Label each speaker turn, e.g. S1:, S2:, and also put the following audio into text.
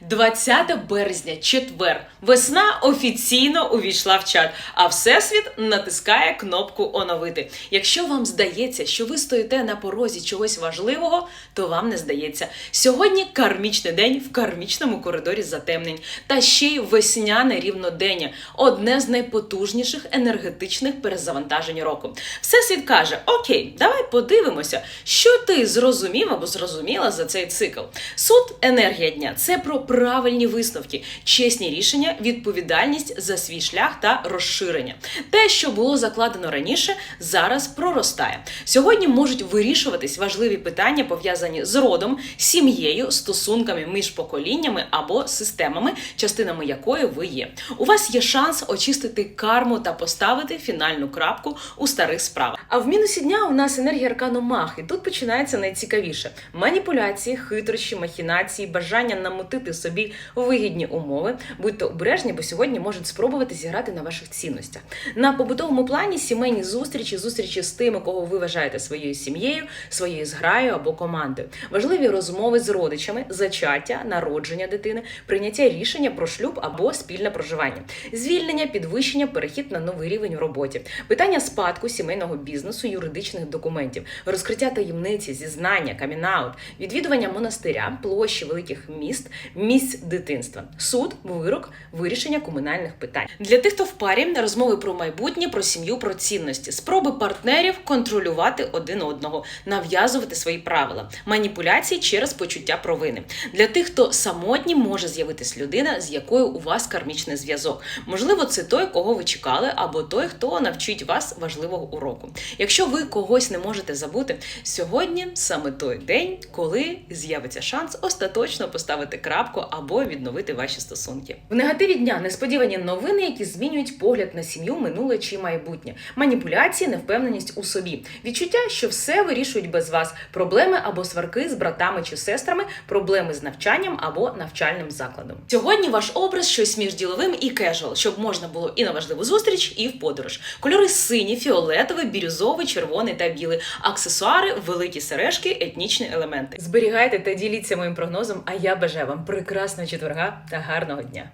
S1: 20 березня, четвер. Весна офіційно увійшла в чат, а всесвіт натискає кнопку оновити. Якщо вам здається, що ви стоїте на порозі чогось важливого, то вам не здається. Сьогодні кармічний день в кармічному коридорі затемнень, та ще й весняне рівнодення одне з найпотужніших енергетичних перезавантажень року. Всесвіт каже: Окей, давай подивимося, що ти зрозумів або зрозуміла за цей цикл. Суд енергія дня це про правильні висновки, чесні рішення, відповідальність за свій шлях та розширення. Те, що було закладено раніше, зараз проростає. Сьогодні можуть вирішуватись важливі питання, пов'язані з родом, сім'єю, стосунками між поколіннями або системами, частинами якої ви є. У вас є шанс очистити карму та поставити фінальну крапку у старих справах. А в мінусі дня у нас енергія аркану мах, і тут починається найцікавіше: маніпуляції, хитрощі, махінації, бажання намутити собі вигідні умови. Будьте обережні, бо сьогодні можуть спробувати зіграти на ваших цінностях. На побутовому плані сімейні зустрічі, зустрічі з тими, кого ви вважаєте своєю сім'єю, своєю зграєю або командою. Важливі розмови з родичами, зачаття, народження дитини, прийняття рішення про шлюб або спільне проживання, звільнення, підвищення, перехід на новий рівень в роботі, питання спадку сімейного бізнесу, юридичних документів, розкриття таємниці, зізнання, камінаут, відвідування монастиря, площі великих міст, місць дитинства, суд, вирок, вирішення комунальних питань. Для тих, хто в парі, розмови про майбутнє, про сім'ю, про цінності, спроби партнерів контролювати один одного, нав'язувати свої правила, маніпуляції через почуття провини. Для тих, хто самотній, може з'явитись людина, з якою у вас кармічний зв'язок. Можливо, це той, кого ви чекали, або той, хто навчить вас важливого уроку. Якщо ви когось не можете забути, сьогодні саме той день, коли з'явиться шанс остаточно поставити крапку або відновити ваші стосунки. В негативі дня несподівані новини, які змінюють погляд на сім'ю, минуле чи майбутнє, маніпуляції, невпевненість у собі, відчуття, що все вирішують без вас, проблеми або сварки з братами чи сестрами, проблеми з навчанням або навчальним закладом. Сьогодні ваш образ щось між діловим і кежуал, щоб можна було і на важливу зустріч, і в подорож. Кольори сині, фіолетовий, бірюзовий, червоний та білий. Аксесуари, великі сережки, етнічні елементи. Зберігайте та діліться моїм прогнозом. А я бажаю вам прекрасного четверга та гарного дня.